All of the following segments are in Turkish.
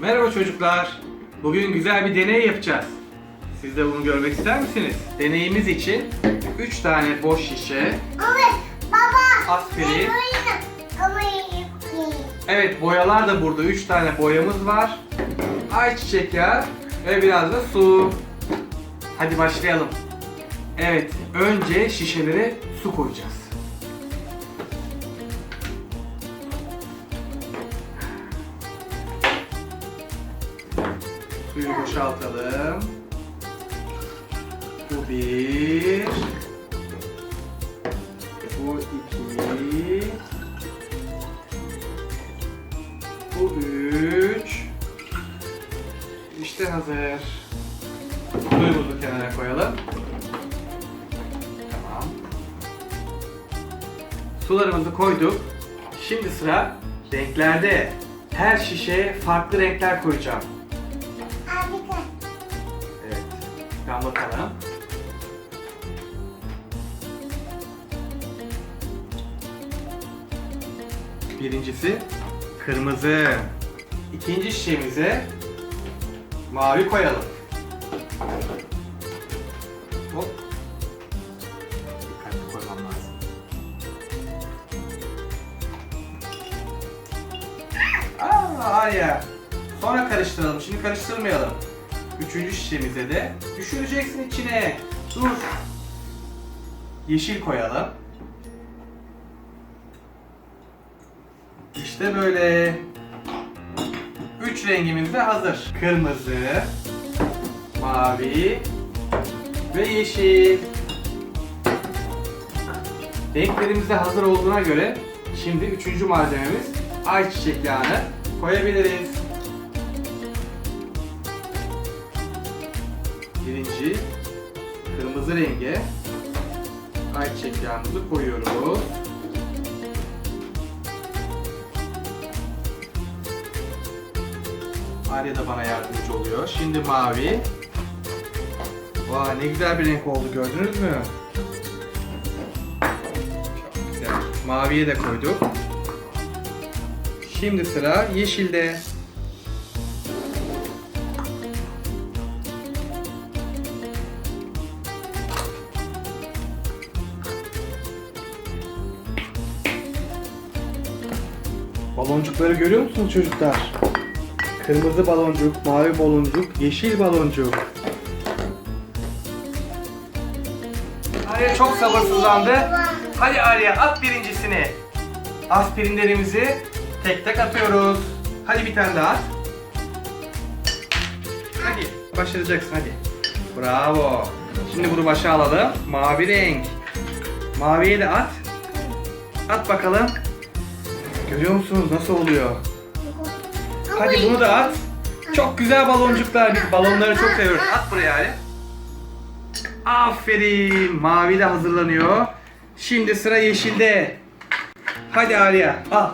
Merhaba çocuklar. Bugün güzel bir deney yapacağız. Siz de bunu görmek ister misiniz? Deneyimiz için 3 tane boş şişe, Evet baba. aspirin. Ben yapayım. Evet boyalar da burada 3 tane boyamız var. Ayçiçek yağı ve biraz da su. Hadi başlayalım. Evet, önce şişelere su koyacağız. Boşaltalım. Bu bir. Bu iki. Bu üç. İşte hazır. Suyumuzu kenara koyalım. Tamam. Sularımızı koyduk. Şimdi sıra renklerde. Her şişeye farklı renkler koyacağım. Harika. Evet. Ben bakalım. Birincisi kırmızı. İkinci şişemize mavi koyalım. Hop. Dikkatli koymam lazım. Aa, Arya. Sonra karıştıralım. Şimdi karıştırmayalım. Üçüncü şişemize de düşüreceksin içine. Dur. Yeşil koyalım. İşte böyle. Üç rengimiz de hazır. Kırmızı, mavi ve yeşil. Renklerimiz de hazır olduğuna göre şimdi üçüncü malzememiz ayçiçek yağını koyabiliriz. Birinci kırmızı renge ayçiçek yağımızı koyuyoruz. Arya da bana yardımcı oluyor. Şimdi mavi. Vay ne güzel bir renk oldu gördünüz mü? Maviye de koyduk. Şimdi sıra yeşilde. Baloncukları görüyor musunuz çocuklar? Kırmızı baloncuk, mavi baloncuk, yeşil baloncuk. Arya çok sabırsızlandı. Hadi Arya at birincisini. Aspirinlerimizi tek tek atıyoruz. Hadi bir tane daha at. Hadi başaracaksın hadi. Bravo. Şimdi bunu başa alalım. Mavi renk. Maviye de at. At bakalım. Görüyor musunuz nasıl oluyor? Hadi bunu da at. Çok güzel baloncuklar. Biz balonları çok seviyoruz. At buraya Ali. Aferin. Mavi de hazırlanıyor. Şimdi sıra yeşilde. Hadi Arya al.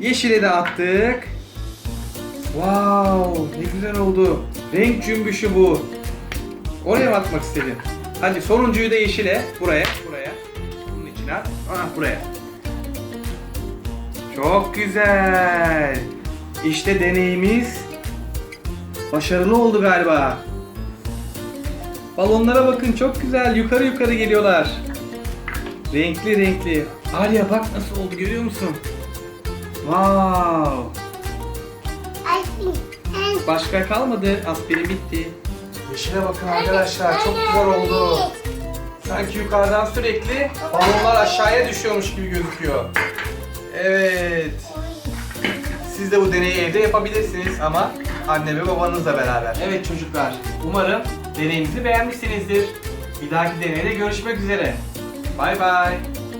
Yeşili de attık. Wow, ne güzel oldu. Renk cümbüşü bu. Oraya mı atmak istedin? Hadi sonuncuyu da yeşile. Buraya, buraya. Bunun içine. Ah, buraya. Çok güzel. İşte deneyimiz başarılı oldu galiba. Balonlara bakın çok güzel. Yukarı yukarı geliyorlar. Renkli renkli. Arya bak nasıl oldu görüyor musun? Wow. Başka kalmadı. Aspirin bitti. Yeşile bakın arkadaşlar. Çok güzel oldu. Sanki yukarıdan sürekli balonlar aşağıya düşüyormuş gibi gözüküyor. Evet. Siz de bu deneyi evde yapabilirsiniz ama anne ve babanızla beraber. Evet çocuklar, umarım deneyimizi beğenmişsinizdir. Bir dahaki deneyde görüşmek üzere. Bay bay.